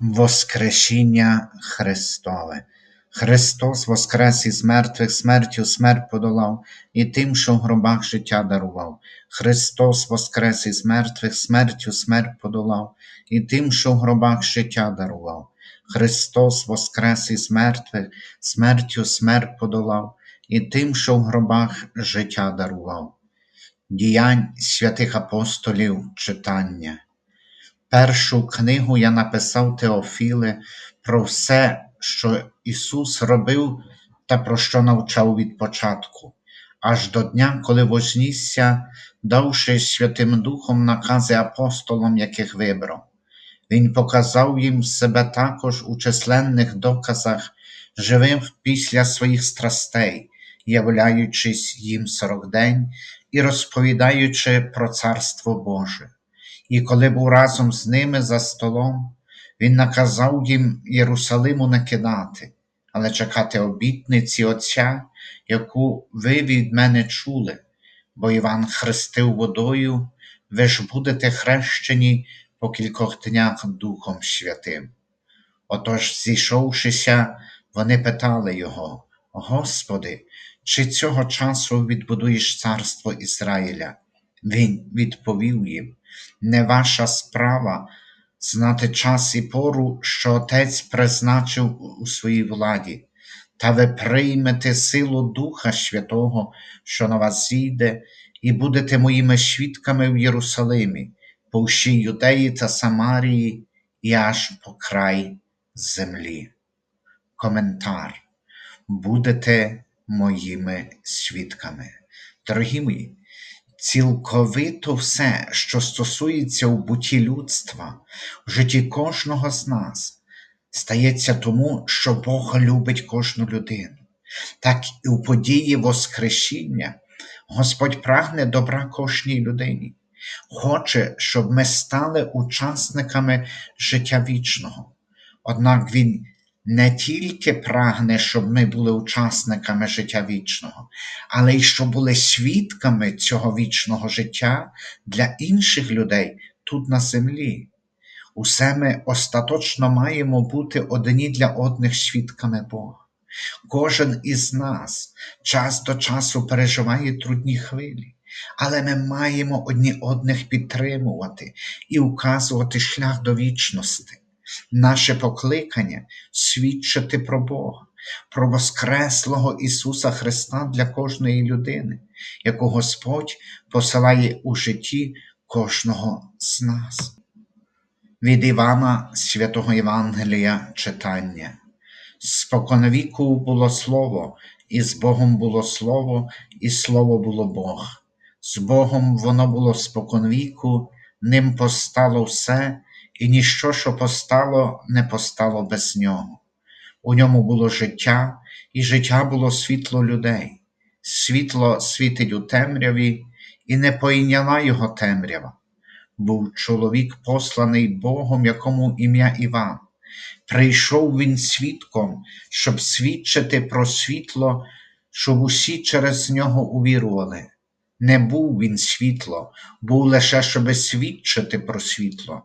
Воскресіння Христове. Христос воскрес із мертвих, смертю смерть подолав, і тим, що в гробах життя дарував. Христос воскрес із мертвих, смертю смерть подолав, і тим, що в гробах життя дарував. Христос воскрес із мертвих, смертю смерть подолав, і тим, що в гробах життя дарував. Діянь святих апостолів читання. Першу книгу я написав Теофіле про все, що Ісус робив та про що навчав від початку, аж до дня, коли вознісся, давши Святим Духом накази апостолам, яких вибрав. Він показав їм себе також у численних доказах, живим після своїх страстей, являючись їм сорок день і розповідаючи про Царство Боже. І коли був разом з ними за столом, він наказав їм Єрусалиму не кидати, але чекати обітниці Отця, яку ви від мене чули, бо Іван хрестив водою, ви ж будете хрещені по кількох днях Духом Святим. Отож, зійшовшися, вони питали його, Господи, чи цього часу відбудуєш царство Ізраїля? Він відповів їм: Не ваша справа знати час і пору, що Отець призначив у своїй владі, та ви приймете силу Духа Святого, що на вас зійде, і будете моїми свідками в Єрусалимі, по всій Юдеї та Самарії і аж по край землі. Коментар. Будете моїми свідками. Дорогі мої, цілковито все, що стосується у буті людства, в житті кожного з нас, стається тому, що Бог любить кожну людину. Так і у події Воскресіння Господь прагне добра кожній людині, хоче, щоб ми стали учасниками життя вічного. Однак Він не тільки прагне, щоб ми були учасниками життя вічного, але й щоб були свідками цього вічного життя для інших людей тут на землі. Усе ми остаточно маємо бути одні для одних свідками Бога. Кожен із нас час до часу переживає трудні хвилі, але ми маємо одні одних підтримувати і указувати шлях до вічності. Наше покликання свідчити про Бога, про Воскреслого Ісуса Христа для кожної людини, яку Господь посилає у житті кожного з нас. Від Івана Святого Євангелія читання. Споконвіку було Слово, і з Богом було Слово, і Слово було Бог. З Богом воно було споконвіку, ним постало все, і ніщо, що постало, не постало без нього. У ньому було життя, і життя було світло людей. Світло світить у темряві, і не пойняла його темрява. Був чоловік, посланий Богом, якому ім'я Іван. Прийшов він свідком, щоб свідчити про світло, щоб усі через нього увірували. Не був він світло, був лише, щоби свідчити про світло.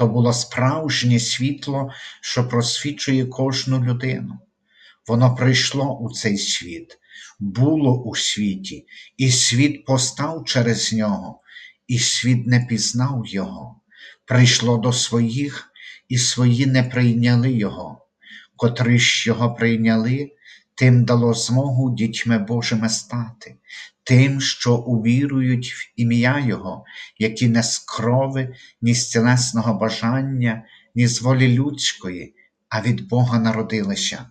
То було справжнє світло, що просвічує кожну людину. Воно прийшло у цей світ, було у світі, і світ постав через нього, і світ не пізнав його. Прийшло до своїх, і свої не прийняли його, котрі ж його прийняли, тим дало змогу дітьми Божими стати, тим, що увірують в ім'я Його, які не з крови, ні з тілесного бажання, ні з волі людської, а від Бога народилися.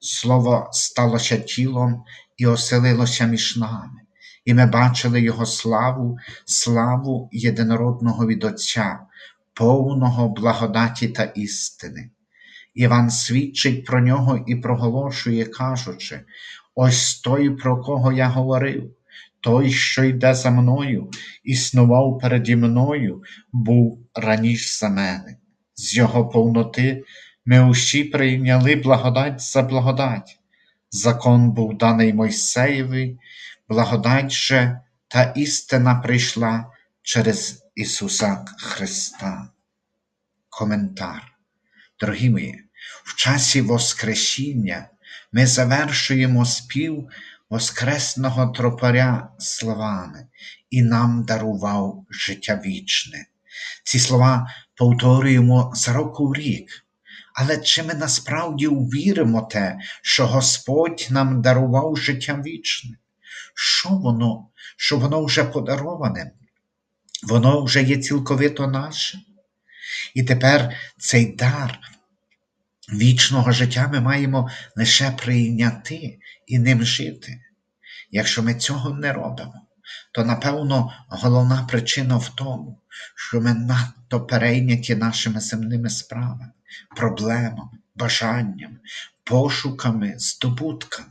Слово сталося тілом і оселилося між нами, і ми бачили Його славу, славу єдинородного від Отця, повного благодаті та істини. Іван свідчить про нього і проголошує, кажучи: ось той, про кого я говорив, той, що йде за мною, існував переді мною, був раніше за мене. З його повноти ми усі прийняли благодать за благодать. Закон був даний Мойсеєві, благодать же та істина прийшла через Ісуса Христа. Коментар. Дорогі мої, в часі Воскресіння ми завершуємо спів Воскресного тропаря словами і нам дарував життя вічне. Ці слова повторюємо з року в рік. Але чи ми насправді віримо те, що Господь нам дарував життя вічне? Що воно, що воно вже подароване? Воно вже є цілковито наше. І тепер цей дар вічного життя ми маємо лише прийняти і ним жити. Якщо ми цього не робимо, то напевно головна причина в тому, що ми надто перейняті нашими земними справами, проблемами, бажаннями, пошуками, здобутками,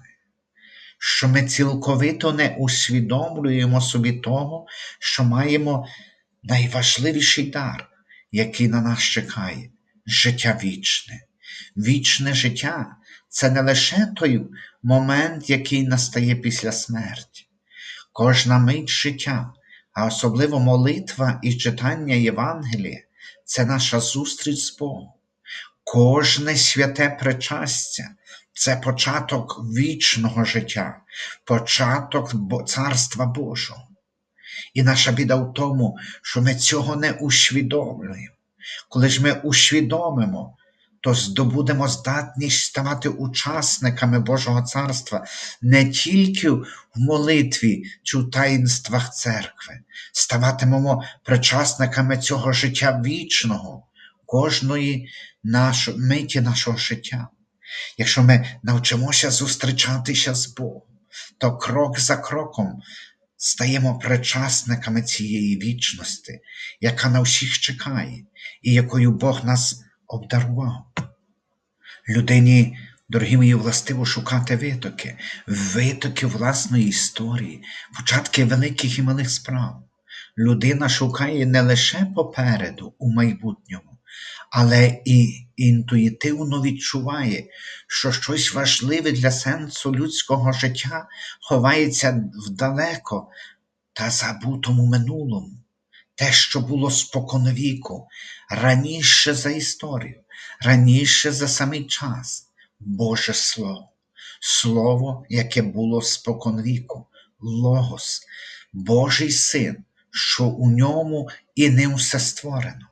що ми цілковито не усвідомлюємо собі того, що маємо найважливіший дар, який на нас чекає життя вічне. Вічне життя це не лише той момент, який настає після смерті. Кожна мить життя, а особливо молитва і читання Євангелія це наша зустріч з Богом. Кожне святе причастя це початок вічного життя, початок Царства Божого. І наша біда в тому, що ми цього не усвідомлюємо. Коли ж ми усвідомимо, то здобудемо здатність ставати учасниками Божого царства не тільки в молитві чи в таїнствах церкви, ставатимемо причасниками цього життя вічного, кожної нашої миті нашого життя. Якщо ми навчимося зустрічатися з Богом, то крок за кроком стаємо причасниками цієї вічності, яка на всіх чекає, і якою Бог нас обдарував. Людині, дорогі мої, властиво шукати витоки, витоки власної історії, початки великих і малих справ. Людина шукає не лише попереду у майбутньому, але і інтуїтивно відчуває, що щось важливе для сенсу людського життя ховається вдалеко та забутому минулому, те, що було споконвіку, раніше за історію, раніше за самий час, Боже Слово, Слово, яке було споконвіку, Логос, Божий Син, що у ньому і ним все створено.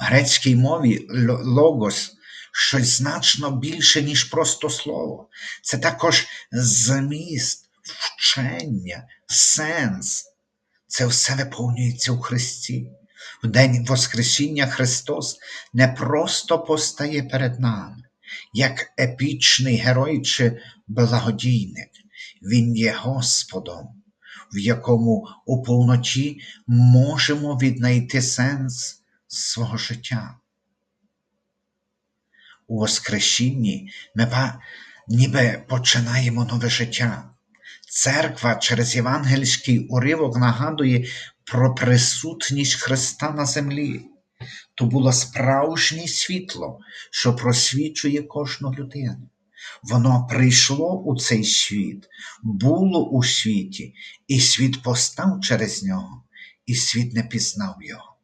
В грецькій мові «ло- логос щось значно більше, ніж просто слово. Це також зміст, вчення, сенс. Це все виповнюється у Христі. В день Воскресіння Христос не просто постає перед нами, як епічний герой чи благодійник. Він є Господом, в якому у повноті можемо віднайти сенс свого життя. У Воскресінні ми ніби починаємо нове життя. Церква через євангельський уривок нагадує про присутність Христа на землі. То було справжнє світло, що просвічує кожну людину. Воно прийшло у цей світ, було у світі, і світ постав через нього, і світ не пізнав його.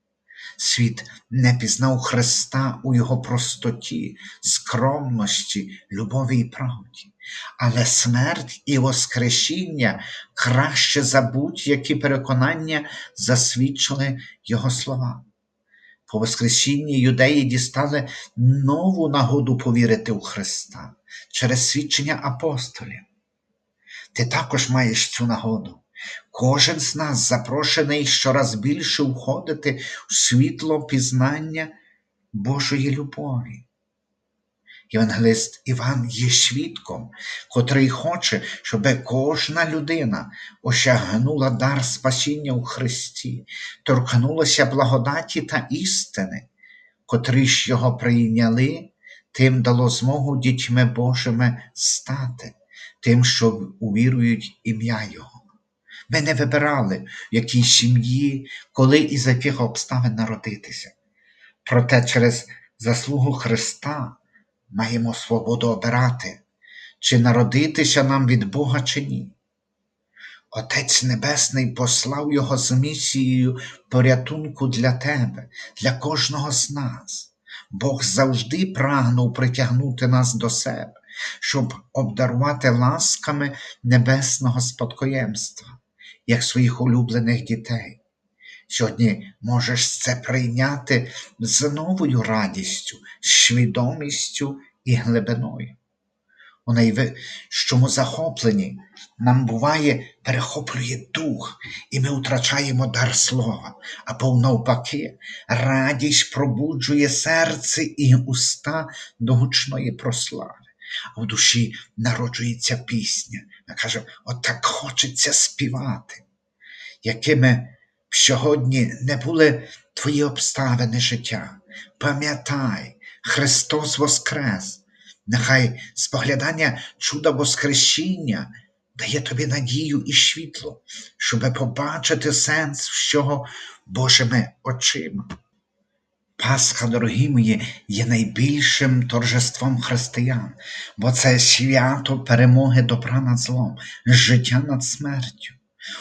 Світ не пізнав Христа у Його простоті, скромності, любові і правді. Але смерть і Воскресіння краще за будь-які переконання засвідчили Його слова. По Воскресінні юдеї дістали нову нагоду повірити у Христа через свідчення апостолів. Ти також маєш цю нагоду. Кожен з нас запрошений щораз більше входити в світло пізнання Божої любові. Євангелист Іван є свідком, котрий хоче, щоб кожна людина осягнула дар спасіння у Христі, торкнулася благодаті та істини, котрі ж його прийняли, тим дало змогу дітьми Божими стати, тим, що увірують ім'я Його. Ми не вибирали, в якій сім'ї, коли і за яких обставин народитися. Проте через заслугу Христа маємо свободу обирати, чи народитися нам від Бога, чи ні. Отець Небесний послав Його з місією порятунку для тебе, для кожного з нас. Бог завжди прагнув притягнути нас до себе, щоб обдарувати ласками небесного спадкоємства, як своїх улюблених дітей. Сьогодні можеш це прийняти з новою радістю, свідомістю і глибиною. У найвищому захопленні нам буває перехоплює дух, і ми втрачаємо дар слова, або навпаки, радість пробуджує серце і уста до гучної прослави. А в душі народжується пісня. Ми кажемо, от хочеться співати, якими сьогодні не були твої обставини життя. Пам'ятай, Христос Воскрес! Нехай споглядання чуда Воскресіння дає тобі надію і світло, щоб побачити сенс всього Божими очима. Пасха, дорогі мої, є найбільшим торжеством християн, бо це свято перемоги добра над злом, життя над смертю.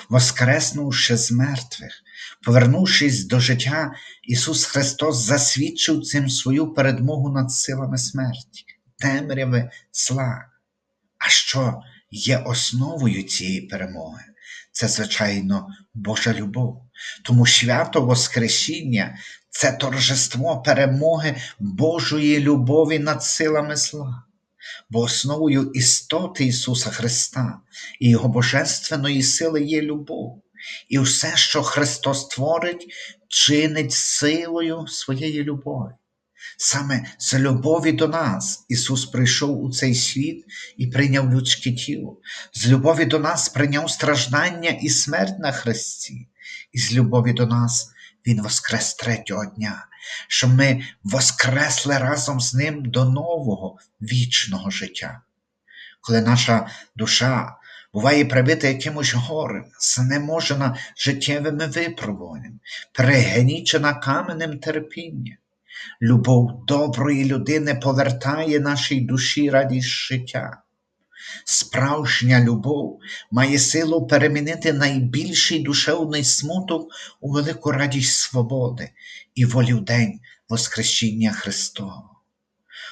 Воскреснувши з мертвих, повернувшись до життя, Ісус Христос засвідчив цим свою передмогу над силами смерті темряви зла. А що є основою цієї перемоги? Це, звичайно, Божа любов. Тому свято Воскресіння це торжество перемоги Божої любові над силами зла. Бо основою істоти Ісуса Христа і Його божественної сили є любов. І все, що Христос творить, чинить силою своєї любові. Саме з любові до нас Ісус прийшов у цей світ і прийняв людське тіло, з любові до нас прийняв страждання і смерть на Христі, і з любові до нас Він воскрес третього дня, щоб ми воскресли разом з Ним до нового вічного життя. Коли наша душа буває прибита якимось горем, знеможена життєвими випробуваннями, перегнічена каменем терпіння. Любов доброї людини повертає нашій душі радість життя. Справжня любов має силу перемінити найбільший душевний смуток у велику радість свободи і волі в день Воскресіння Христового.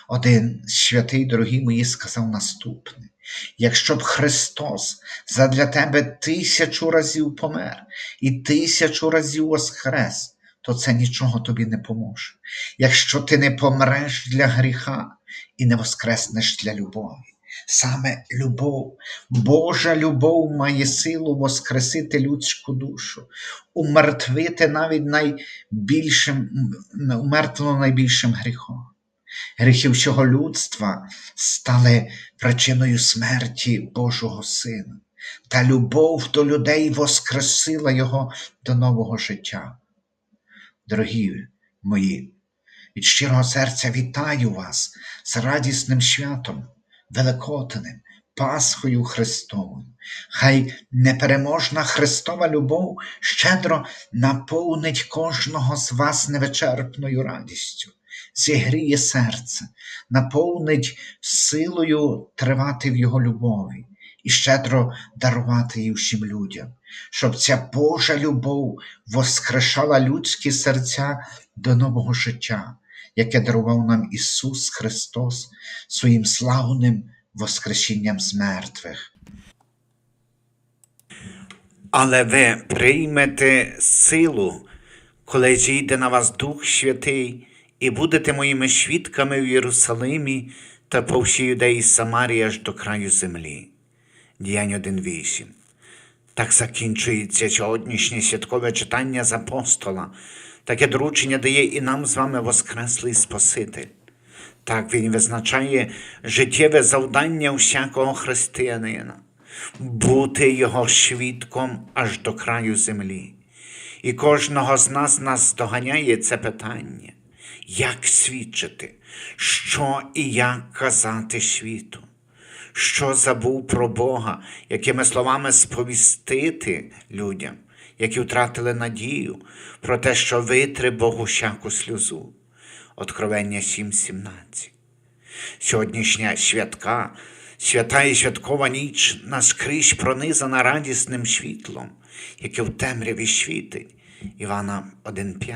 Один святий, дорогі мої, сказав наступне: якщо б Христос задля тебе тисячу разів помер і тисячу разів воскрес, то це нічого тобі не поможе. Якщо ти не помреш для гріха і не воскреснеш для любові. Саме любов, Божа любов має силу воскресити людську душу, умертвити навіть найбільшим, умертвено найбільшим гріхом. Гріхи всього людства стали причиною смерті Божого Сина, та любов до людей воскресила Його до нового життя. Дорогі мої, від щирого серця вітаю вас з радісним святом, Великотним, Пасхою Христовою. Хай непереможна Христова любов щедро наповнить кожного з вас невичерпною радістю, зігріє серце, наповнить силою тривати в Його любові і щедро дарувати її всім людям, щоб ця Божа любов воскрешала людські серця до нового життя, яке дарував нам Ісус Христос своїм славним Воскресінням з мертвих. Але ви приймете силу, коли зійде на вас Дух Святий, і будете моїми свідками в Єрусалимі та по всій юдеї Самарії аж до краю землі. Діянь 1.8. Так закінчується сьогоднішнє святкове читання з апостола. Таке доручення дає і нам з вами Воскреслий Спаситель. Так він визначає життєве завдання всякого християнина бути його свідком аж до краю землі. І кожного з нас нас доганяє це питання, як свідчити, що і як казати світу, що забув про Бога, якими словами сповістити людям, які втратили надію про те, що витре Богу всяку сльозу. Откровення 7.17. Сьогоднішня святка, свята і святкова ніч наскрізь пронизана радісним світлом, яке в темряві світить, Івана 1.5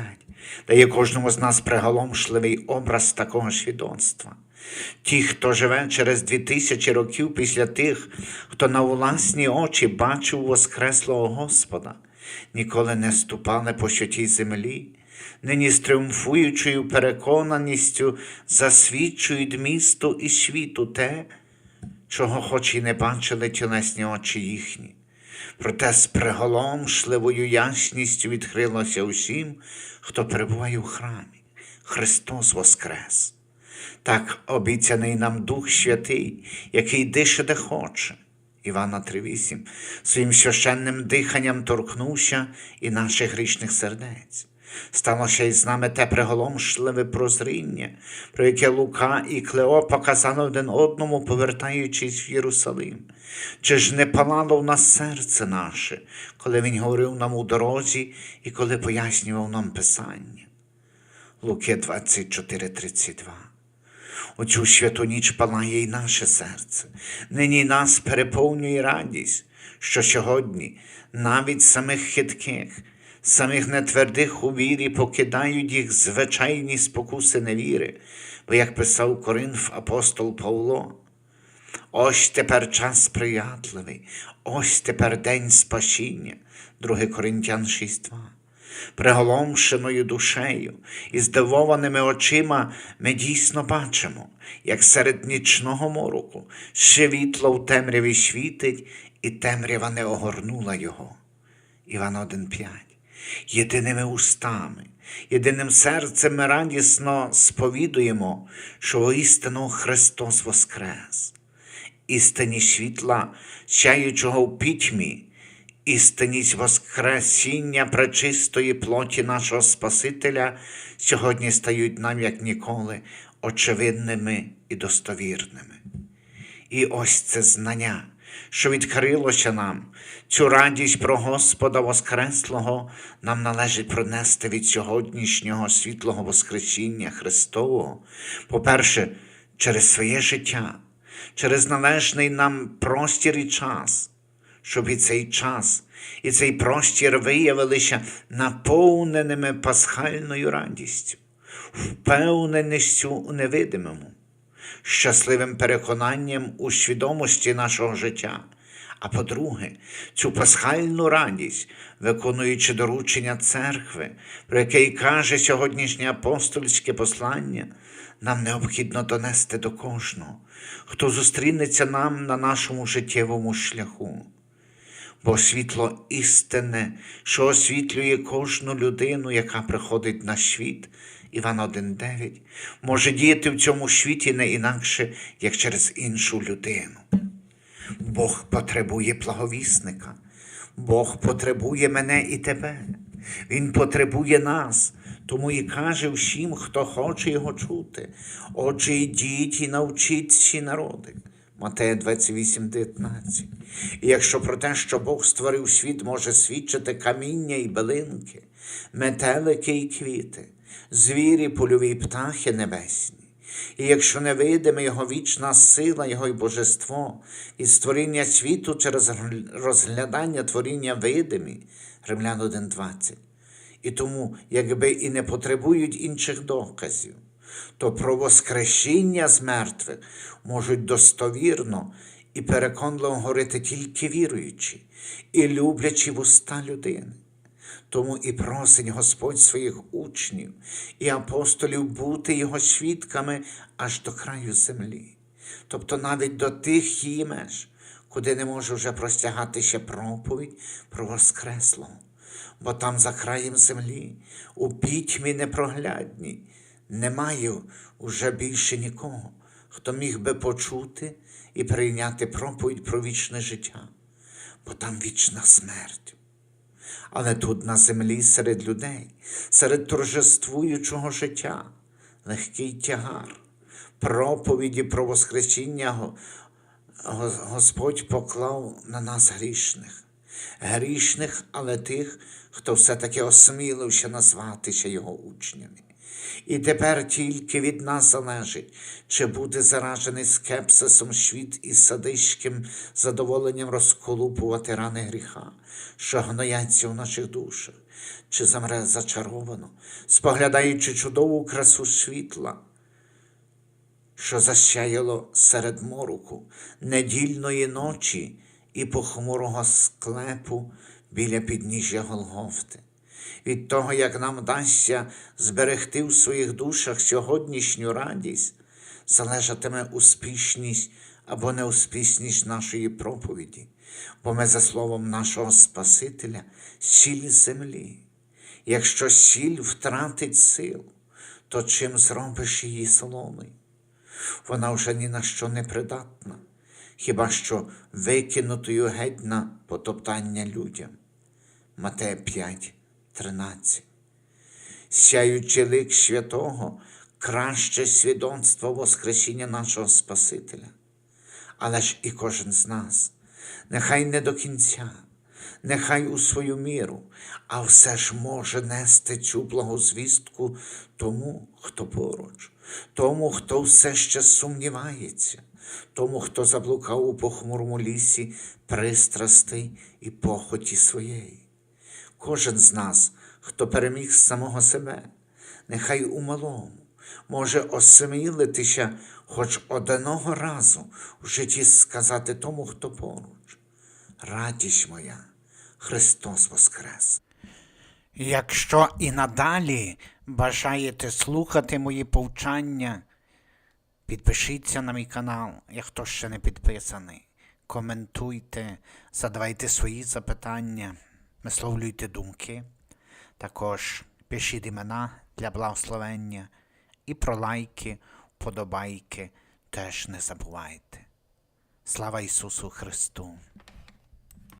дає кожному з нас приголомшливий образ такого свідоцтва. Ті, хто живе через дві тисячі років після тих, хто на власні очі бачив Воскреслого Господа, ніколи не ступали по щотій землі, нині з тріумфуючою переконаністю засвідчують місту і світу те, чого хоч і не бачили тілесні очі їхні. Проте з приголомшливою ясністю відкрилося усім, хто перебуває у храмі. Христос Воскрес. Так обіцяний нам Дух Святий, який дише де хоче. Івана 3.8 своїм священним диханням торкнувся і наших грішних сердець. Сталося із нами те приголомшливе прозріння, про яке Лука і Клео показали один одному, повертаючись в Єрусалим. Чи ж не палало в нас серце наше, коли він говорив нам у дорозі і коли пояснював нам Писання? Луки 24.32 у цю святу ніч палає й наше серце. Нині нас переповнює радість, що сьогодні навіть самих хитких, самих нетвердих у вірі покидають їх звичайні спокуси невіри, бо як писав Коринф апостол Павло, Ось тепер час сприятливий, ось тепер день спасіння, 2 Коринтян 6.2. Приголомшеною душею і здивованими очима ми дійсно бачимо, як серед нічного мороку світло в темряві світить, і темрява не огорнула його. Іван 1.5. Єдиними устами, єдиним серцем ми радісно сповідуємо, що воістину Христос Воскрес істині світла, сяючого в пітьмі, істинність Воскресіння пречистої плоті нашого Спасителя сьогодні стають нам, як ніколи, очевидними і достовірними. І ось це знання, що відкрилося нам, цю радість про Господа Воскреслого нам належить пронести від сьогоднішнього світлого Воскресіння Христового, по-перше, через своє життя, через належний нам простір і час, щоб і цей час, і цей простір виявилися наповненими пасхальною радістю, впевненістю у невидимому щасливим переконанням у свідомості нашого життя. А по-друге, цю пасхальну радість, виконуючи доручення церкви, про яке й каже сьогоднішнє апостольське послання, нам необхідно донести до кожного, хто зустрінеться нам на нашому життєвому шляху. Бо світло істинне, що освітлює кожну людину, яка приходить на світ, Іван 1.9, може діяти в цьому світі не інакше, як через іншу людину. Бог потребує благовісника, Бог потребує мене і тебе. Він потребує нас, тому і каже всім, хто хоче його чути. Отже, йдіть і навчіть всі народи. Матея 28, 19. І якщо про те, що Бог створив світ, може свідчити каміння і билинки, метелики і квіти, звірі, польові птахи небесні. І якщо невидиме Його вічна сила, Його й божество, і створіння світу через розглядання творіння видимі, Римлян 1.20. І тому, якби і не потребують інших доказів, то про воскресіння з мертвих можуть достовірно і переконливо говорити тільки віруючі і люблячі вуста людини. Тому і просить Господь своїх учнів і апостолів бути його свідками аж до краю землі, тобто навіть до тих її меж, куди не може вже простягатися проповідь про Воскреслого, бо там за краєм землі, у пітьмі непроглядній, немає уже більше нікого, хто міг би почути і прийняти проповідь про вічне життя, бо там вічна смерть. Але тут на землі серед людей, серед торжествуючого життя, легкий тягар, проповіді про Воскресіння Го- Го- Господь поклав на нас грішних. Грішних, але тих, хто все-таки осмілився назватися його учнями. І тепер тільки від нас залежить, чи буде заражений скепсисом світ і садиським задоволенням розколупувати рани гріха, що гнояться в наших душах, чи замре зачаровано, споглядаючи чудову красу світла, що засяяло серед мороку недільної ночі і похмурого склепу біля підніжжя Голгофти. Від того, як нам дасться зберегти в своїх душах сьогоднішню радість, залежатиме успішність або неуспішність нашої проповіді, бо ми за словом нашого Спасителя сіль землі. Якщо сіль втратить силу, то чим зробиш її соломою? Вона вже ні на що не придатна, хіба що викинутою геть на потоптання людям. Матея 5, 13. Сяючи лик святого, краще свідоцтво Воскресіння нашого Спасителя. Але ж і кожен з нас, нехай не до кінця, нехай у свою міру, а все ж може нести цю благозвістку тому, хто поруч, тому, хто все ще сумнівається, тому, хто заблукав у похмурому лісі пристрастей і похоті своєї. Кожен з нас, хто переміг самого себе, нехай у малому, може осмілитися хоч одного разу в житті сказати тому, хто поруч. Радість моя, Христос Воскрес! Якщо і надалі бажаєте слухати мої повчання, підпишіться на мій канал, як хто ще не підписаний. Коментуйте, задавайте свої запитання, висловлюйте думки. Також пишіть імена для благословення і про лайки, вподобайки теж не забувайте. Слава Ісусу Христу!